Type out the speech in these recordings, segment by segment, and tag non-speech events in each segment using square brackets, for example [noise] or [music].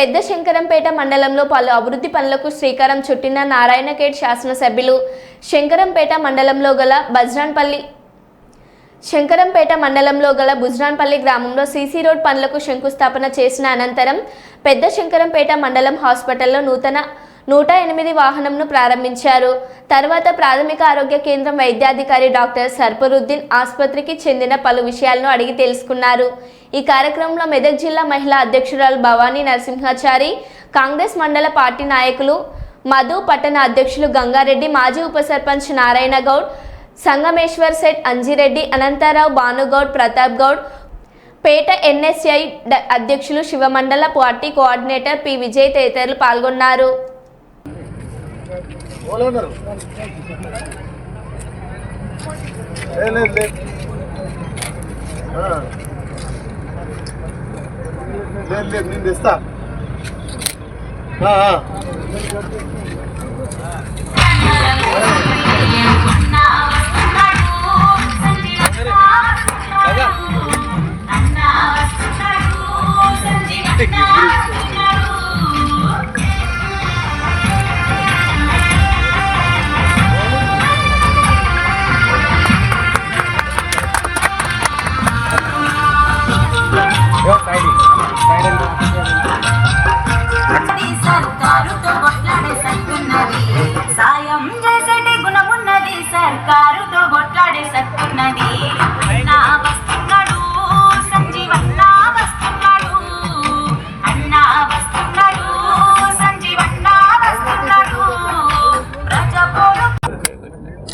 పెద్ద శంకరంపేట మండలంలో పలు అభివృద్ధి పనులకు శ్రీకారం చుట్టిన నారాయణఖేడ్ శాసనసభ్యులు శంకరంపేట మండలంలో గల బజ్రాన్పల్లి శంకరంపేట మండలంలో గల బుజ్రాన్పల్లి గ్రామంలో సీసీ రోడ్ పనులకు శంకుస్థాపన చేసిన అనంతరం పెద్ద శంకరంపేట మండలం హాస్పిటల్లో నూతన నూట ఎనిమిది వాహనంను ప్రారంభించారు. తర్వాత ప్రాథమిక ఆరోగ్య కేంద్రం వైద్యాధికారి డాక్టర్ సర్పరుద్దీన్ ఆసుపత్రికి చెందిన పలు విషయాలను అడిగి తెలుసుకున్నారు. ఈ కార్యక్రమంలో మెదక్ జిల్లా మహిళా అధ్యక్షురాలు భవానీ నరసింహాచారి కాంగ్రెస్ మండల పార్టీ నాయకులు మధు పట్టణ అధ్యక్షులు గంగారెడ్డి మాజీ ఉప సర్పంచ్ నారాయణ గౌడ్ సంగమేశ్వర్ సెట్ అంజిరెడ్డి అనంతరావు భానుగౌడ్ ప్రతాప్ గౌడ్ పేట ఎన్ఎస్ఐ అధ్యక్షులు శివమండల పార్టీ కోఆర్డినేటర్ పి విజయ్ తదితరులు పాల్గొన్నారు. ఓలన్నారు లేదు లేదు. లేదు. లేదు నేను తెస్తా. ఆ, ఆ.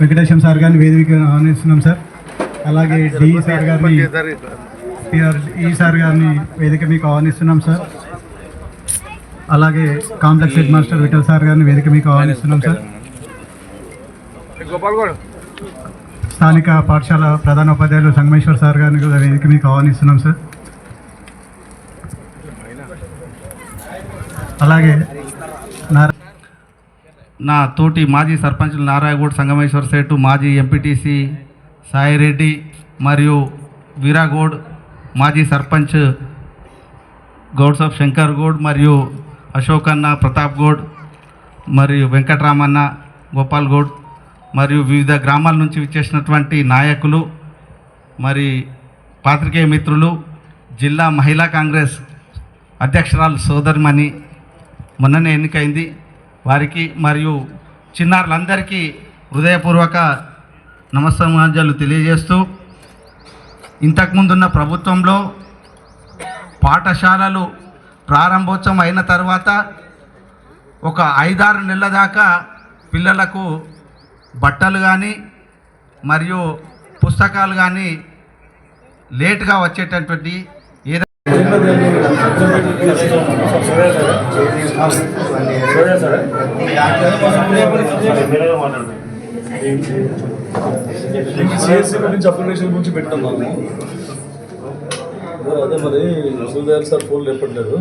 వెంకటేశం సార్ గారిని వేదిక ఆహ్వానిస్తున్నాం సార్. అలాగే డి సార్ గారిని పిఆర్ ఈ సార్ గారిని వేదిక మీకు ఆహ్వానిస్తున్నాం సార్. అలాగే complex head master Vittal sir గారిని వేదిక మీకు ఆహ్వానిస్తున్నాం సార్. స్థానిక పాఠశాల ప్రధాన ఉపాధ్యాయులు సంగమేశ్వర్ సార్ గారిని కూడా వేదిక మీకు ఆహ్వానిస్తున్నాం సార్. అలాగే నా తోటి మాజీ సర్పంచులు నారాయణగూడ సంగమేశ్వర్ సేటు మాజీ ఎంపీటీసీ సాయిరెడ్డి మరియు వీరాగౌడ్ మాజీ సర్పంచ్ గౌడ్స్ ఆఫ్ శంకర్ గౌడ్ మరియు అశోక్ అన్న ప్రతాప్ గౌడ్ మరియు వెంకటరామన్న గోపాల్ గౌడ్ మరియు వివిధ గ్రామాల నుంచి విచ్చేసినటువంటి నాయకులు మరి పాత్రికేయ మిత్రులు జిల్లా మహిళా కాంగ్రెస్ అధ్యక్షురాలు సోదరిమణి మొన్ననే ఎన్నికైంది. వారికి మరియు చిన్నారులందరికీ హృదయపూర్వక నమస్సమాజాలు తెలియజేస్తూ ఇంతకుముందున్న ప్రభుత్వంలో పాఠశాలలు ప్రారంభోత్సవం అయిన తర్వాత ఒక ఐదారు నెలల దాకా పిల్లలకు బట్టలు కానీ మరియు పుస్తకాలు కానీ లేట్గా వచ్చేటటువంటి సిఎస్సి గురించి అప్లికేషన్ గురించి పెట్టాం అదే మరి సూర్యదయాల్ సార్ ఫోన్ లేపట్లేదు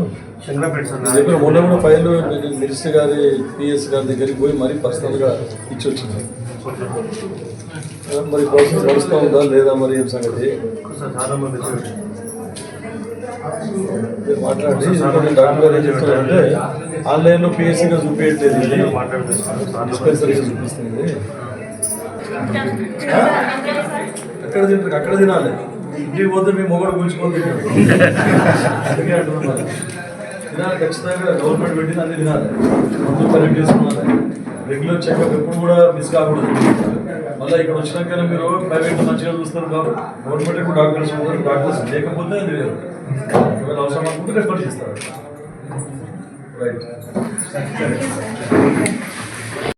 దగ్గర మొన్న కూడా ఫైల్ మినిస్టర్ గారి పిఎస్ గారి దగ్గరికి పోయి మరీ పర్సనల్గా ఇచ్చి వచ్చింది మరి ప్రాసెస్ నడుస్తూ ఉందా లేదా మరి ఏం సంగతి మాట్లాడి డాక్టర్ గారు ఏం చెప్తారంటే ఆన్లైన్లో పిఎస్సీగా చూపించట్లేదు ఇది డిస్పెన్సరీగా చూపిస్తుంది. ఎక్కడ తింటారు? అక్కడ తినాలి. ఇంటికి పోతే మీ మొగడు గుంజుకొని [laughs] అందుకే అంటున్నాను తినాలి ఖచ్చితంగా గవర్నమెంట్ పెట్టింది అన్ని తినాలి. ముందు కరెక్ట్ చేసుకోవాలి రెగ్యులర్ చెకప్ ఎప్పుడు కూడా మిస్ కాకూడదు. మళ్ళీ ఇక్కడ వచ్చినాకనే మీరు ప్రైవేట్ మంచిగా చూస్తారు గవర్నమెంట్ కూడా డాక్టర్స్ ఉంటారు డాక్టర్స్ లేకపోతే అది వేరు. ఒకవేళ అవసరం అనుకుంటే రెఫర్ చేస్తారు. రైట్